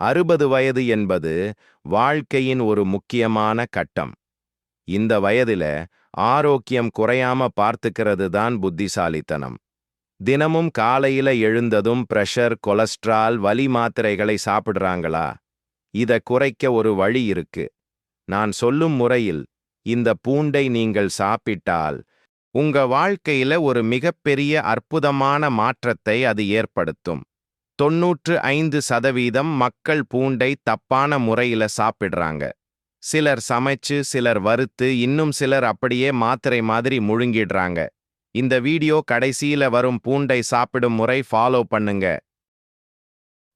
அறுபது வயது என்பது வாழ்க்கையின் ஒரு முக்கியமான கட்டம். இந்த வயதில ஆரோக்கியம் குறையாம பார்த்துக்கிறது தான் புத்திசாலித்தனம். தினமும் காலையில எழுந்ததும் பிரஷர் கொலஸ்ட்ரால் வலி மாத்திரைகளை சாப்பிடுறாங்களா? இத குறைக்க ஒரு வழி இருக்கு. நான் சொல்லும் முறையில் இந்த பூண்டை நீங்கள் சாப்பிட்டால் உங்க வாழ்க்கையில ஒரு மிகப்பெரிய அற்புதமான மாற்றத்தை அது ஏற்படுத்தும். தொன்னூற்று ஐந்து சதவீதம் மக்கள் பூண்டை தப்பான முறையில சாப்பிடுறாங்க. சிலர் சமைச்சு சிலர் வறுத்து இன்னும் சிலர் அப்படியே மாத்திரை மாதிரி முழுங்கிடுறாங்க. இந்த வீடியோ கடைசியில வரும் பூண்டை சாப்பிடும் முறை ஃபாலோ பண்ணுங்க.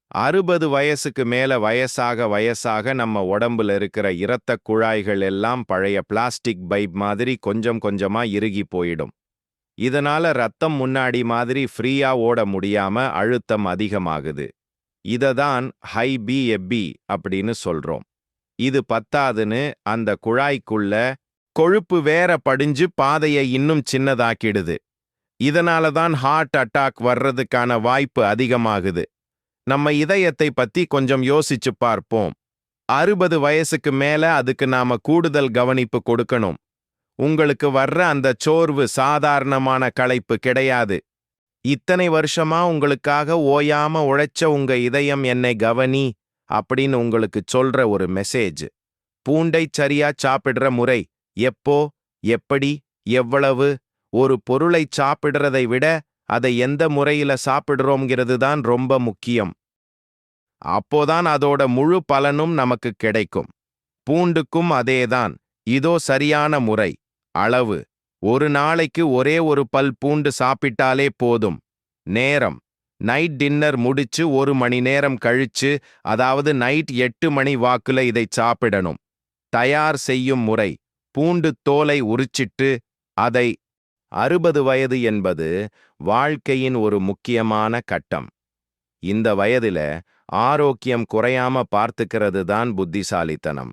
அறுபது வயசுக்கு மேல வயசாக வயசாக நம்ம உடம்புல இருக்கிற இரத்த குழாய்கள் எல்லாம் பழைய பிளாஸ்டிக் பைப் மாதிரி கொஞ்சம் கொஞ்சமா இறுகி போயிடும். இதனால ரத்தம் முன்னாடி மாதிரி ஃப்ரீயா ஓட முடியாம அழுத்தம் அதிகமாகுது. இத தான் ஹை பிஎப்பி அப்படின்னு சொல்றோம். இது பத்தாதுன்னு அந்த குழாய்க்குள்ள கொழுப்பு வேற படிஞ்சு பாதையை இன்னும் சின்னதாக்கிடுது. இதனால தான் ஹார்ட் அட்டாக் வர்றதுக்கான வாய்ப்பு அதிகமாகுது. நம்ம இதயத்தை பத்தி கொஞ்சம் யோசிச்சு பார்ப்போம். அறுபது வயசுக்கு மேல அதுக்கு நாம கூடுதல் கவனிப்பு கொடுக்கணும். உங்களுக்கு வர்ற அந்த சோர்வு சாதாரணமான களைப்பு கிடையாது. இத்தனை வருஷமா உங்களுக்காக ஓயாம உழைச்ச உங்க இதயம் என்னை கவனி அப்படின்னு உங்களுக்கு சொல்ற ஒரு மெசேஜ் பூண்டை சரியா சாப்பிடுற முறை எப்போ எப்படி எவ்வளவு ஒரு பொருளை சாப்பிடுறதை விட அதை எந்த முறையில சாப்பிடுறோங்கிறது தான் ரொம்ப முக்கியம். அப்போதான் அதோட முழு பலனும் நமக்கு கிடைக்கும். பூண்டுக்கும் அதேதான். இதோ சரியான முறை. அளவு. ஒரு நாளைக்கு ஒரே ஒரு பல் பூண்டு சாப்பிட்டாலே போதும். நேரம். நைட் டின்னர் முடிச்சு ஒரு மணி நேரம் கழிச்சு அதாவது நைட் எட்டு மணி வாக்குல இதை சாப்பிடணும். தயார் செய்யும் முறை. பூண்டு தோலை உரிச்சிட்டு அதை அறுபது வயது என்பது வாழ்க்கையின் ஒரு முக்கியமான கட்டம். இந்த வயதில ஆரோக்கியம் குறையாம பார்த்துக்கிறது தான் புத்திசாலித்தனம்.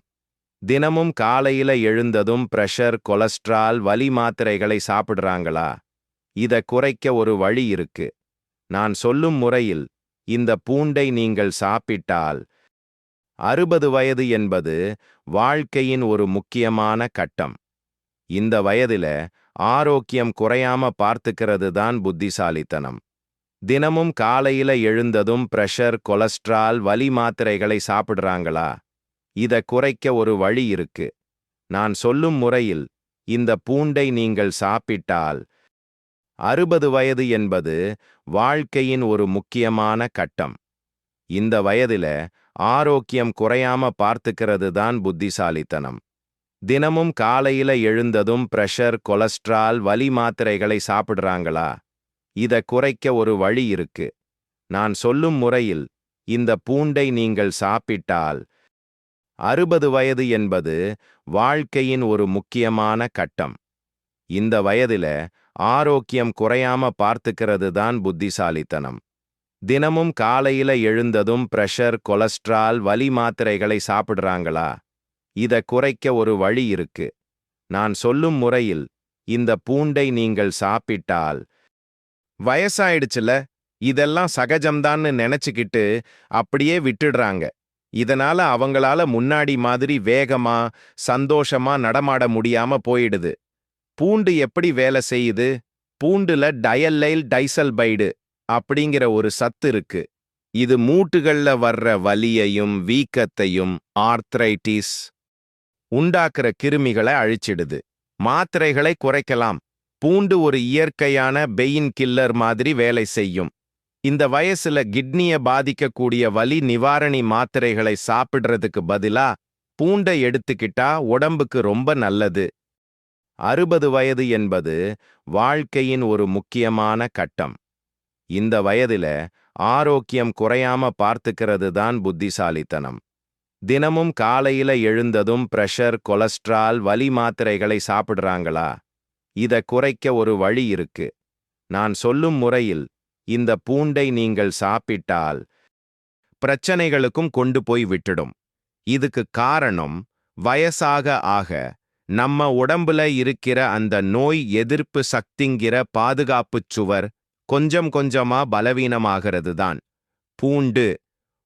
தினமும் காலையில எழுந்ததும் பிரஷர் கொலஸ்ட்ரால் வலி மாத்திரைகளை சாப்பிடுறாங்களா? இத குறைக்க ஒரு வழி இருக்கு. நான் சொல்லும் முறையில் இந்த பூண்டை நீங்கள் சாப்பிட்டால் அறுபது வயது என்பது வாழ்க்கையின் ஒரு முக்கியமான கட்டம். இந்த வயதில ஆரோக்கியம் குறையாம பார்த்துக்கிறது தான் புத்திசாலித்தனம். தினமும் காலையில எழுந்ததும் பிரஷர் கொலஸ்ட்ரால் வலி மாத்திரைகளை சாப்பிடுறாங்களா? இத குறைக்க ஒரு வழி இருக்கு. நான் சொல்லும் முறையில் இந்த பூண்டை நீங்கள் சாப்பிட்டால் அறுபது வயது என்பது வாழ்க்கையின் ஒரு முக்கியமான கட்டம். இந்த வயதில ஆரோக்கியம் குறையாம பார்த்துக்கிறது தான் புத்திசாலித்தனம். தினமும் காலையில எழுந்ததும் பிரஷர் கொலஸ்ட்ரால் வலி மாத்திரைகளை சாப்பிடுறாங்களா? இத குறைக்க ஒரு வழி இருக்கு. நான் சொல்லும் முறையில் இந்த பூண்டை நீங்கள் சாப்பிட்டால் அறுபது வயது என்பது வாழ்க்கையின் ஒரு முக்கியமான கட்டம். இந்த வயதில ஆரோக்கியம் குறையாம பார்த்துக்கிறது தான் புத்திசாலித்தனம். தினமும் காலையில எழுந்ததும் பிரஷர் கொலஸ்ட்ரால் வலி மாத்திரைகளை சாப்பிடுறாங்களா? இத குறைக்க ஒரு வழி இருக்கு. நான் சொல்லும் முறையில் இந்த பூண்டை நீங்கள் சாப்பிட்டால் வயசாயிடுச்சுல இதெல்லாம் சகஜம்தான்னு நினைச்சுக்கிட்டு அப்படியே விட்டுடுறாங்க. இதனால அவங்களால முன்னாடி மாதிரி வேகமா சந்தோஷமா நடமாட முடியாம போயிடுது. பூண்டு எப்படி வேலை செய்யுது? பூண்டுல டயல்லைல் டைசல்பைடு அப்படிங்கிற ஒரு சத்து இருக்கு. இது மூட்டுகள்ல வர்ற வலியையும் வீக்கத்தையும் ஆர்த்ரைட்டிஸ் உண்டாக்குற கிருமிகளை அழிச்சிடுது. மாத்திரைகளை குறைக்கலாம். பூண்டு ஒரு இயற்கையான பெயின் கில்லர் மாதிரி வேலை செய்யும். இந்த வயசுல கிட்னிய பாதிக்கக்கூடிய வலி நிவாரணி மாத்திரைகளை சாப்பிடுறதுக்கு பதிலா பூண்டை எடுத்துக்கிட்டா உடம்புக்கு ரொம்ப நல்லது. அறுபது வயது என்பது வாழ்க்கையின் ஒரு முக்கியமான கட்டம். இந்த வயதில ஆரோக்கியம் குறையாம பார்த்துக்கிறது தான் புத்திசாலித்தனம். தினமும் காலையில எழுந்ததும் பிரஷர் கொலஸ்ட்ரால் வலி மாத்திரைகளை சாப்பிடுறாங்களா? இத குறைக்க ஒரு வழி இருக்கு. நான் சொல்லும் முறையில் இந்த பூண்டை நீங்கள் சாப்பிட்டால் பிரச்சனைகளுக்கும் கொண்டு போய் விட்டுடும். இதுக்கு காரணம் வயசாக ஆக நம்ம உடம்புல இருக்கிற அந்த நோய் எதிர்ப்பு சக்திங்கிற பாதுகாப்புச் சுவர் கொஞ்சம் கொஞ்சமா பலவீனமாகிறது தான் பூண்டு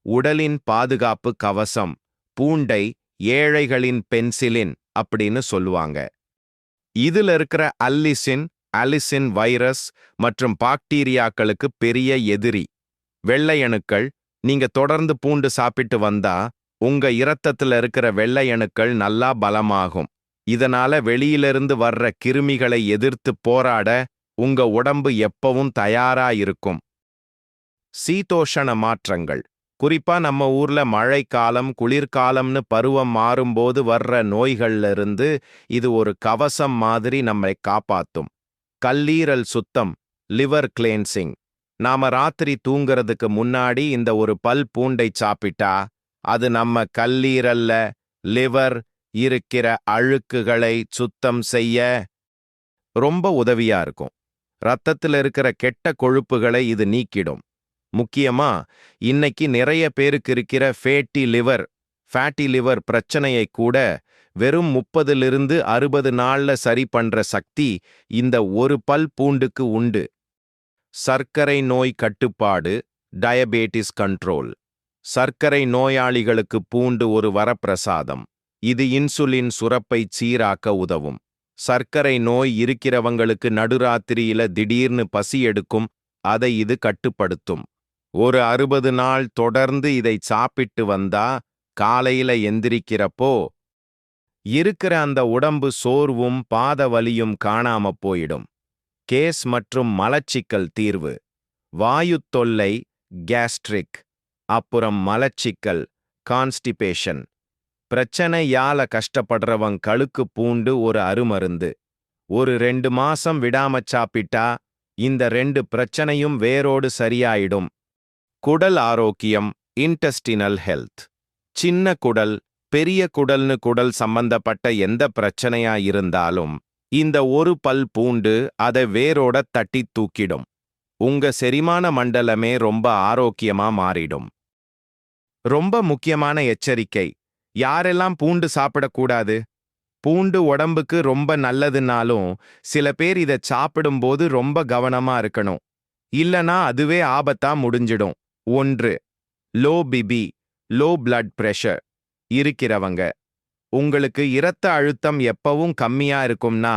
உடலின் பாதுகாப்பு கவசம் பூண்டை ஏழைகளின் பென்சிலின் அப்படின்னு சொல்லுவாங்க. இதுல இருக்கிற அல்லிசின் அலிசின் வைரஸ் மற்றும் பாக்டீரியாக்களுக்கு பெரிய எதிரி. வெள்ளையணுக்கள் நீங்க தொடர்ந்து பூண்டு சாப்பிட்டு வந்தா உங்க இரத்தத்துல இருக்கிற வெள்ளையணுக்கள் நல்லா பலமாகும். இதனால வெளியிலிருந்து வர்ற கிருமிகளை எதிர்த்து போராட உங்க உடம்பு எப்பவும் தயாரா இருக்கும். சீதோஷண மாற்றங்கள். குறிப்பா நம்ம ஊர்ல மழைக்காலம் குளிர்காலம்னு பருவம் மாறும்போது வர்ற நோய்கள்ல இருந்து இது ஒரு கவசம் மாதிரி நம்மை காப்பாத்தும். கல்லீரல் சுத்தம் லிவர் கிளேன்சிங் நாம ராத்திரி தூங்குறதுக்கு முன்னாடி இந்த ஒரு பல் பூண்டை சாப்பிட்டா அது நம்ம கல்லீரல்ல லிவர் இருக்கிற அழுக்குகளை சுத்தம் செய்ய ரொம்ப உதவியா இருக்கும். ரத்தத்துல இருக்கிற கெட்ட கொழுப்புகளை இது நீக்கிடும். முக்கியமா இன்னைக்கு நிறைய பேருக்கு இருக்கிற ஃபேட்டி லிவர் ஃபேட்டி லிவர் பிரச்சனையை கூட வெறும் முப்பதிலிருந்து அறுபது நாள்ல சரி பண்ற சக்தி இந்த ஒரு பல் பூண்டுக்கு உண்டு. சர்க்கரை நோய் கட்டுப்பாடு டயபேட்டிஸ் கண்ட்ரோல் சர்க்கரை நோயாளிகளுக்கு பூண்டு ஒரு வரப்பிரசாதம். இது இன்சுலின் சுரப்பை சீராக்க உதவும். சர்க்கரை நோய் இருக்கிறவங்களுக்கு நடுராத்திரியில திடீர்னு பசி எடுக்கும் அதை இது கட்டுப்படுத்தும். ஒரு அறுபது நாள் தொடர்ந்து இதை சாப்பிட்டு வந்தா காலையில எந்திரிக்கிறப்போ இருக்கிற அந்த உடம்பு சோர்வும் பாத வலியும் காணாம போயிடும். கேஸ் மற்றும் மலச்சிக்கல் தீர்வு. வாயு தொல்லை கேஸ்ட்ரிக் அப்புறம் மலச்சிக்கல் கான்ஸ்டிபேஷன் பிரச்சனையால கஷ்டப்படுறவன் கழுக்கு பூண்டு ஒரு அருமருந்து. ஒரு ரெண்டு மாசம் விடாம சாப்பிட்டா இந்த ரெண்டு பிரச்சனையும் வேரோடு சரியாயிடும். குடல் ஆரோக்கியம் இன்டெஸ்டினல் ஹெல்த் சின்ன குடல் பெரிய குடல்னு குடல் சம்பந்தப்பட்ட எந்த பிரச்சனையா இருந்தாலும் இந்த ஒரு பல் பூண்டு அதை வேரோட தட்டி தூக்கிடும். உங்க செரிமான மண்டலமே ரொம்ப ஆரோக்கியமா மாறிடும். ரொம்ப முக்கியமான எச்சரிக்கை யாரெல்லாம் பூண்டு சாப்பிடக்கூடாது பூண்டு உடம்புக்கு ரொம்ப நல்லதுனாலும் சில பேர் இதை சாப்பிடும்போது ரொம்ப கவனமா இருக்கணும். இல்லனா அதுவே ஆபத்தா முடிஞ்சிடும். ஒன்று low BP low blood pressure இருக்கிறவங்க. உங்களுக்கு இரத்த அழுத்தம் எப்பவும் கம்மியா இருக்கும்னா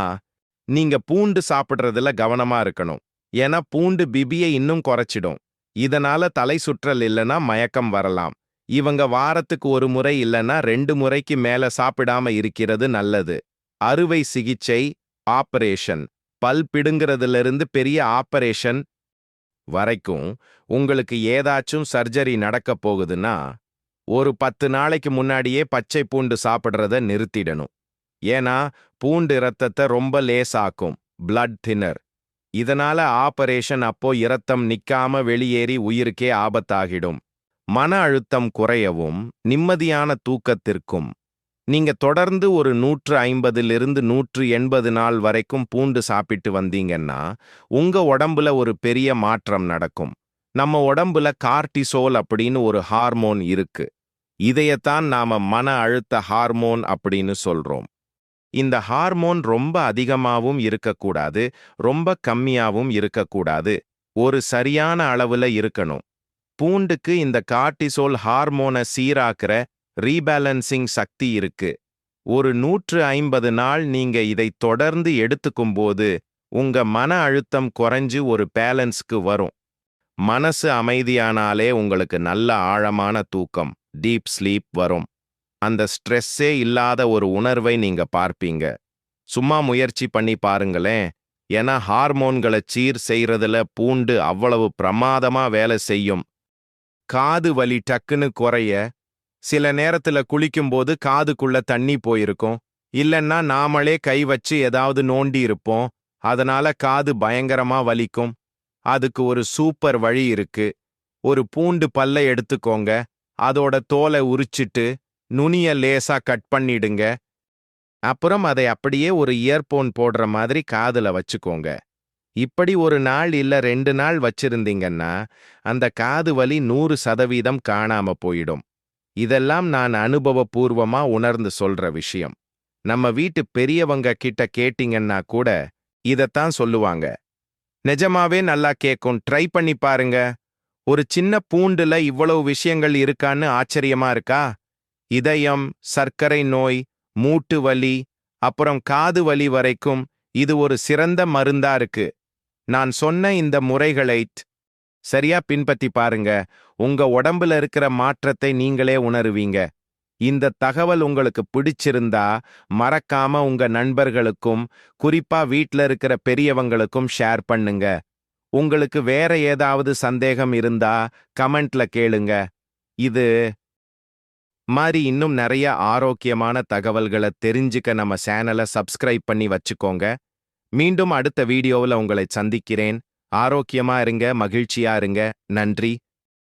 நீங்க பூண்டு சாப்பிடுறதுல கவனமா இருக்கணும். ஏன்னா பூண்டு பிபியை இன்னும் குறைச்சிடும். இதனால தலை சுற்றல் இல்லைன்னா மயக்கம் வரலாம். இவங்க வாரத்துக்கு ஒரு முறை இல்லைன்னா ரெண்டு முறைக்கு மேல சாப்பிடாம இருக்கிறது நல்லது. அறுவை சிகிச்சை ஆபரேஷன். பல் பிடுங்கிறதுல இருந்து பெரிய ஆபரேஷன் வரைக்கும் உங்களுக்கு ஏதாச்சும் சர்ஜரி நடக்கப் போகுதுன்னா ஒரு பத்து நாளைக்கு முன்னாடியே பச்சை பூண்டு சாப்பிடுறத நிறுத்திடணும். ஏன்னா பூண்டு இரத்தத்தை ரொம்ப லேசாக்கும் பிளட் தின்னர் இதனால ஆபரேஷன் அப்போ இரத்தம் நிக்காம வெளியேறி உயிருக்கே ஆபத்தாகிடும். மன அழுத்தம் குறையவும் நிம்மதியான தூக்கத்திற்கும். நீங்க தொடர்ந்து ஒரு நூற்று ஐம்பதிலிருந்து நூற்று எண்பது நாள் வரைக்கும் பூண்டு சாப்பிட்டு வந்தீங்கன்னா உங்க உடம்புல ஒரு பெரிய மாற்றம் நடக்கும். நம்ம உடம்புல கார்டிசோல் அப்படின்னு ஒரு ஹார்மோன் இருக்கு. இதையத்தான் நாம மன அழுத்த ஹார்மோன் அப்படின்னு சொல்றோம். இந்த ஹார்மோன் ரொம்ப அதிகமாவும் இருக்கக்கூடாது ரொம்ப கம்மியாவும் இருக்கக்கூடாது. ஒரு சரியான அளவுல இருக்கணும். பூண்டுக்கு இந்த கார்டிசோல் ஹார்மோனை சீராக்குற ரீபேலன்சிங் சக்தி இருக்கு. ஒரு நூற்று ஐம்பது நாள் நீங்க இதை தொடர்ந்து எடுத்துக்கும்போது உங்க மன அழுத்தம் குறைஞ்சு ஒரு பேலன்ஸ்க்கு வரும். மனசு அமைதியானாலே உங்களுக்கு நல்ல ஆழமான தூக்கம். டீப் ஸ்லீப் வரும். அந்த ஸ்ட்ரெஸ்ஸே இல்லாத ஒரு உணர்வை நீங்க பார்ப்பீங்க. சும்மா முயற்சி பண்ணி பாருங்களேன். ஏன்னா ஹார்மோன்களை சீர் செய்யறதுல பூண்டு அவ்வளவு பிரமாதமா வேலை செய்யும். காது வலி டக்குன்னு குறைய சில நேரத்துல குளிக்கும்போது காதுக்குள்ள தண்ணி போயிருக்கும். இல்லன்னா நாமளே கை வச்சு ஏதாவது நோண்டி இருப்போம். அதனால காது பயங்கரமா வலிக்கும். அதுக்கு ஒரு சூப்பர் வழி இருக்கு. ஒரு பூண்டு பல்லை எடுத்துக்கோங்க. அதோட தோலை உரிச்சிட்டு நுனிய லேசா கட் பண்ணிடுங்க. அப்புறம் அதை அப்படியே ஒரு இயர்போன் போடுற மாதிரி காதுல வச்சுக்கோங்க. இப்படி ஒரு நாள் இல்ல ரெண்டு நாள் வச்சிருந்தீங்கன்னா அந்த காது வலி நூறு சதவீதம் காணாம போயிடும். இதெல்லாம் நான் அனுபவபூர்வமா உணர்ந்து சொல்ற விஷயம். நம்ம வீட்டு பெரியவங்க கிட்ட கேட்டீங்கன்னா கூட இதத்தான் சொல்லுவாங்க. நிஜமாவே நல்லா கேக்கும். ட்ரை பண்ணி பாருங்க. ஒரு சின்ன பூண்டுல இவ்வளவு விஷயங்கள் இருக்கான்னு ஆச்சரியமா இருக்கா? இதயம் சர்க்கரை நோய் மூட்டு வலி அப்புறம் காது வலி வரைக்கும் இது ஒரு சிறந்த மருந்தா இருக்கு. நான் சொன்ன இந்த முறைகளை சரியா பின்பற்றி பாருங்க. உங்க உடம்புல இருக்கிற மாற்றத்தை நீங்களே உணருவீங்க. இந்த தகவல் உங்களுக்கு பிடிச்சிருந்தா மறக்காம உங்க நண்பர்களுக்கும் குறிப்பா வீட்ல இருக்கிற பெரியவங்களுக்கும் ஷேர் பண்ணுங்க. உங்களுக்கு வேற ஏதாவது சந்தேகம் இருந்தா கமெண்ட்ல கேளுங்க. இது மாதிரி இன்னும் நிறைய ஆரோக்கியமான தகவல்களை தெரிஞ்சுக்க நம்ம சேனலை சப்ஸ்கிரைப் பண்ணி வச்சுக்கோங்க. மீண்டும் அடுத்த வீடியோவில் உங்களை சந்திக்கிறேன். ஆரோக்கியமா இருங்க மகிழ்ச்சியா இருங்க. நன்றி.